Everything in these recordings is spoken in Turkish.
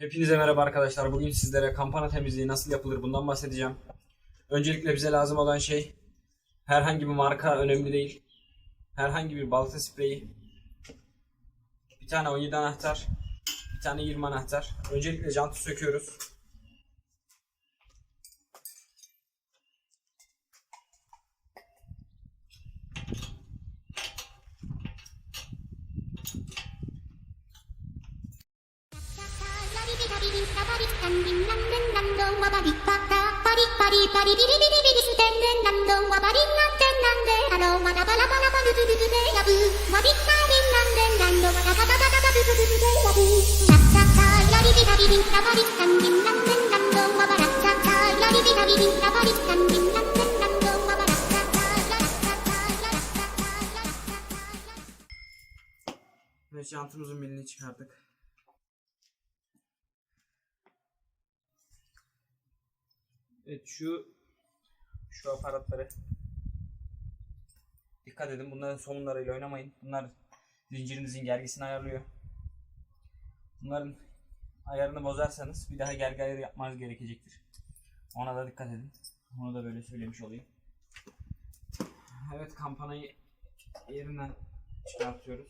Hepinize merhaba arkadaşlar. Bugün sizlere kampana temizliği nasıl yapılır bundan bahsedeceğim. Öncelikle bize lazım olan şey herhangi bir marka önemli değil. Herhangi bir balta spreyi. Bir tane 17 anahtar. Bir tane 20 anahtar. Öncelikle jantı söküyoruz. Ve jantımızın milini çıkardık. Evet şu şu aparatları dikkat edin bunların somunlarıyla oynamayın. Bunlar zincirinizin gergisini ayarlıyor. Bunların ayarını bozarsanız bir daha gergi ayarı yapmanız gerekecektir. Ona da dikkat edin. Onu da böyle söylemiş olayım. Evet kampanayı yerinden çıkartıyoruz.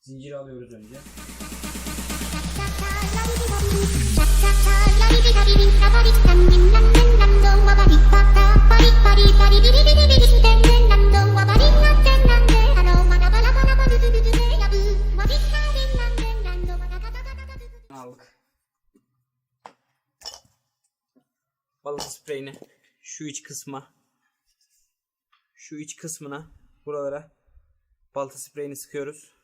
Zinciri alıyoruz önce. Aldık. Balata spreyini şu iç kısma şu iç kısmına buralara balta spreyini sıkıyoruz.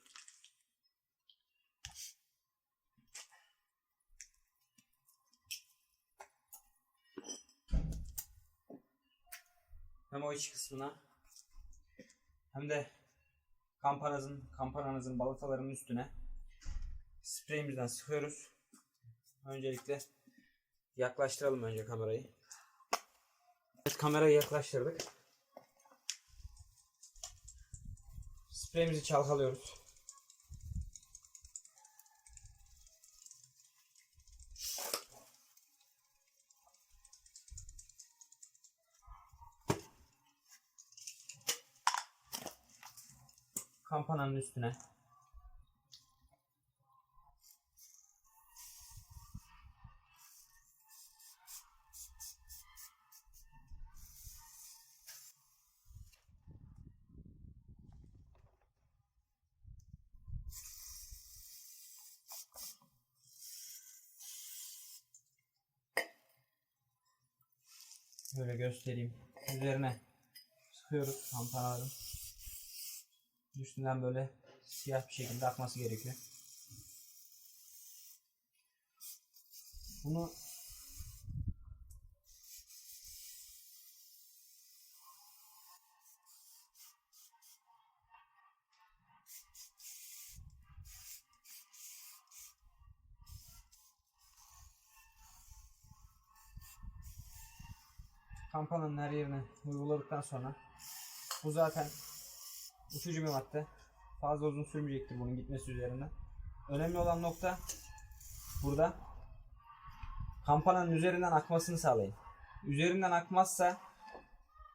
Hem o iç kısmına hem de kampananızın kampananızın balatalarının üstüne spreyimizden sıkıyoruz. Öncelikle yaklaştıralım önce kamerayı. Evet kamerayı yaklaştırdık. Spreyimizi çalkalıyoruz. Kampananın üstüne Böyle göstereyim. Üzerine sıkıyoruz kampanaların. Üstünden böyle siyah bir şekilde akması gerekiyor. Bunu kampananın her yerine uyguladıktan sonra bu zaten uçucu bir madde. Fazla uzun sürmeyecektir bunun gitmesi üzerinden. Önemli olan nokta burada kampananın üzerinden akmasını sağlayın. Üzerinden akmazsa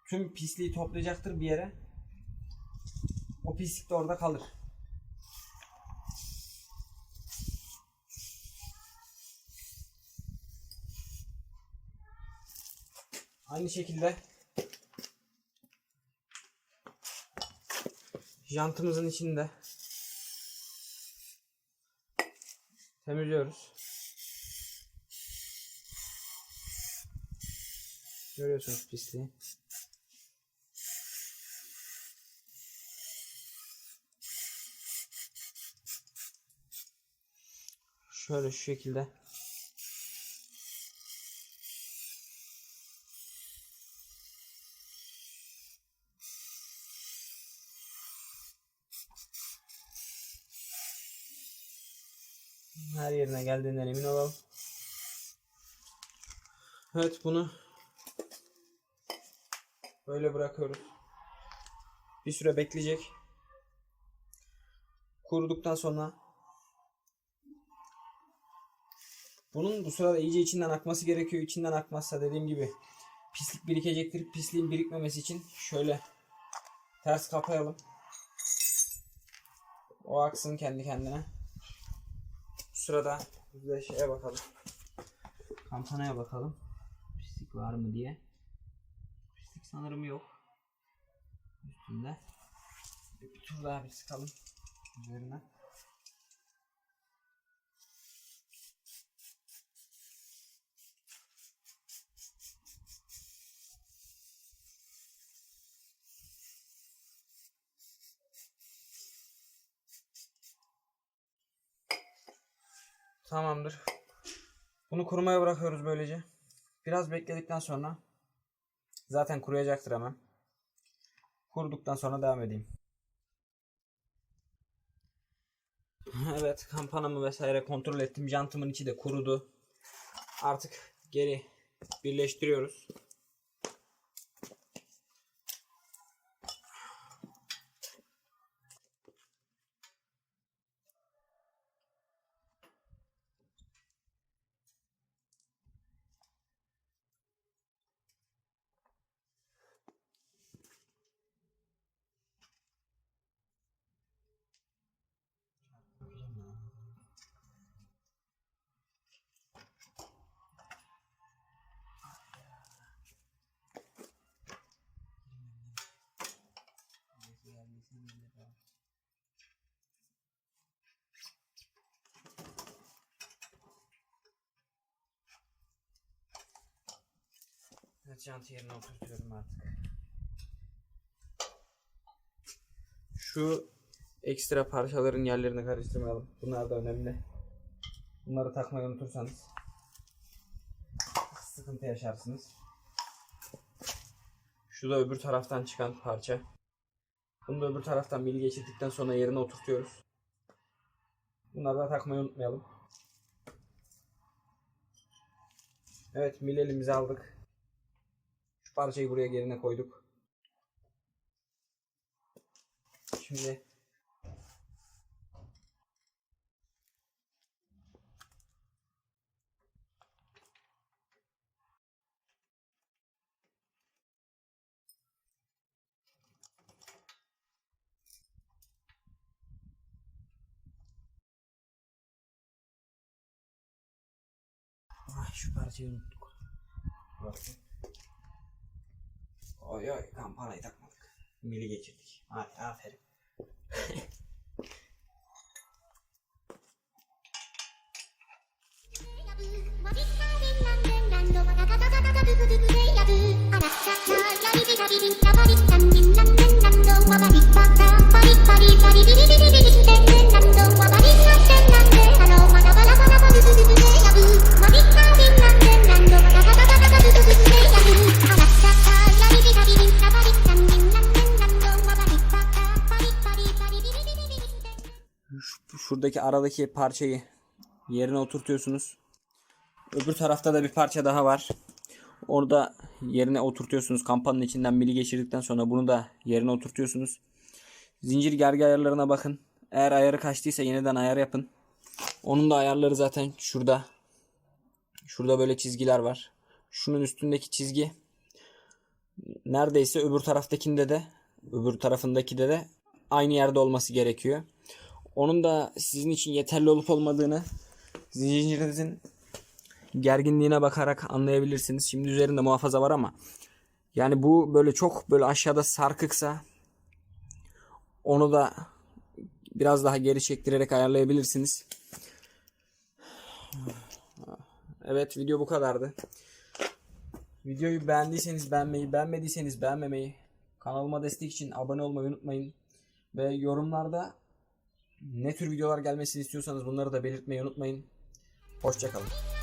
tüm pisliği toplayacaktır bir yere. O pislik de orada kalır. Aynı şekilde jantımızın içinde temizliyoruz. Görüyorsunuz pisliği. Şöyle şu şekilde yerine geldiğinden emin olalım. Evet bunu böyle bırakıyoruz. Bir süre bekleyecek. Kuruduktan sonra Bunun bu sırada iyice içinden akması gerekiyor. İçinden akmazsa dediğim gibi pislik birikecektir. Pisliğin birikmemesi için şöyle ters kapayalım. O aksın kendi kendine. Sırada biz de şeye bakalım. Kampanaya bakalım. Pislik var mı diye. Pislik sanırım yok. Üstünde. Bir tur daha bir sıkalım. Üzerine. Tamamdır. Bunu kurumaya bırakıyoruz böylece. Biraz bekledikten sonra zaten kuruyacaktır hemen. Kuruduktan sonra devam edeyim. Evet kampanamı vesaire kontrol ettim. Jantımın içi de kurudu. Artık geri birleştiriyoruz. Evet jantı yerine oturtuyorum artık. Şu ekstra parçaların yerlerini karıştırmayalım. Bunlar da önemli. Bunları takmayı unutursanız sıkıntı yaşarsınız. Şu da öbür taraftan çıkan parça. Bunu da öbür taraftan mil geçirdikten sonra yerine oturtuyoruz. Bunları da takmayı unutmayalım. Evet mil elimize aldık. Parçayı buraya yerine koyduk. Şimdi Ay şu parçayı unuttuk. Bakın. Oy oy kampanayı takmadık. Mili geçirdik. Ay aferin. Şu- Şuradaki aradaki parçayı yerine oturtuyorsunuz. Öbür tarafta da bir parça daha var. Orada yerine oturtuyorsunuz. Kampanın içinden mili geçirdikten sonra bunu da yerine oturtuyorsunuz. Zincir gergi ayarlarına bakın. Eğer ayarı kaçtıysa yeniden ayar yapın. Onun da ayarları zaten şurada. Şurada böyle çizgiler var. Şunun üstündeki çizgi neredeyse öbür taraftakinde de öbür tarafındaki de aynı yerde olması gerekiyor. Onun da sizin için yeterli olup olmadığını zincirinizin gerginliğine bakarak anlayabilirsiniz. Şimdi üzerinde muhafaza var ama yani bu böyle çok böyle aşağıda sarkıksa onu da biraz daha geri çektirerek ayarlayabilirsiniz. Evet video bu kadardı. Videoyu beğendiyseniz beğenmeyi, beğenmediyseniz beğenmemeyi, kanalıma destek için abone olmayı unutmayın. Ve yorumlarda ne tür videolar gelmesini istiyorsanız bunları da belirtmeyi unutmayın. Hoşçakalın.